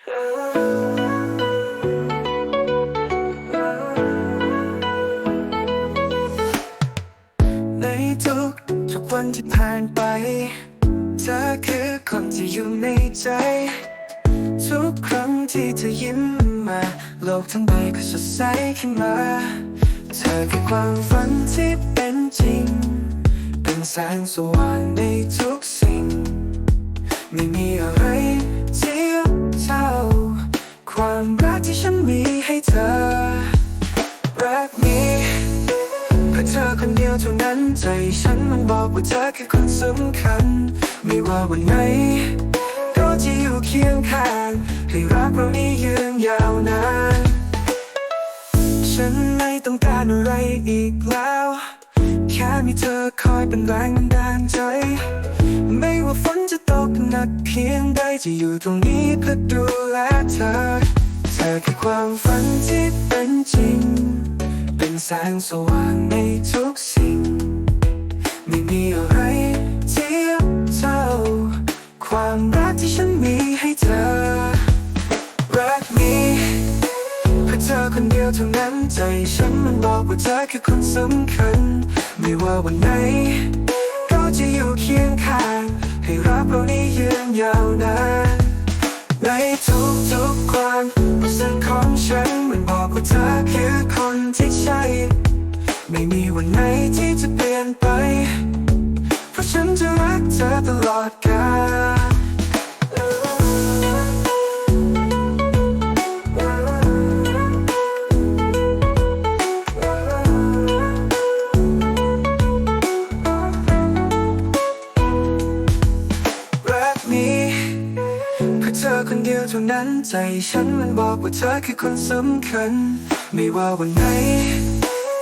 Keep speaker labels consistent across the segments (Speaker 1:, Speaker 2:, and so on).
Speaker 1: ในทุกทุกวันที่ผ่านไป เธอคือคนที่อยู่ในใจ ทุกครั้งที่เธอยิ้มมา โลกทั้งใบก็สดใสขึ้นมา เธอคือความฝันที่เป็นจริง เป็นแสงสว่างในทุก รักที่ฉันมีให้เธอ รักนี้เพื่อเธอคนเดียวเท่านั้นใจฉันมันบอกว่าเธอคือคนสำคัญ ไม่ว่าวันไหนก็จะอยู่เคียงข้างให้รักเรานี้ยืนยาวนาน ฉันไม่ต้องการอะไรอีกแล้ว แค่มีเธอคอยเป็นแรงบันดาลใจ ไม่ว่าฝนจะตกหนักเพียงใดจะอยู่ตรงนี้เพื่อดูแลเธอ ธอคือความฝันที่เป็นจริง เป็นแสงสว่างในทุกสิ่ง ไม่มีอะไรเทียบเท่า ความรักที่ฉันมีให้เธอ รักนี้เพื่อเธอคนเดียวเท่านั้นใจฉันมันบอกว่าเธอคือคนสำคัญ ไม่ว่าวันไหนก็จะอยู่เคียงข้าง ให้รักเรานี้ยืนยาวนาน ไม่มีวันไหนที่จะเปลี่ยนไป เพราะฉันจะรักเธอตลอดกาลรักนี้เพื่อเธอคนเดียวเท่านั้นใจฉันมันบอกว่าเธอคือคนสำคัญ ไม่ว่าวันไหน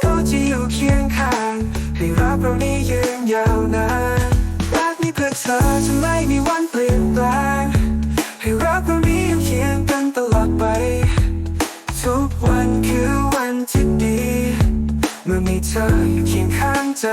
Speaker 1: ก็จะอยู่เคียงข้าง ให้รักเรานี้ยืนยาวนานรักนี้เพื่อเธอจะไม่มีวันเปลี่ยนแปลง ให้รักเรานี้ยังเคียงกันตลอดไป ทุกวันคือวันที่ดี เมื่อมีเธออยู่เคียงข้างใจ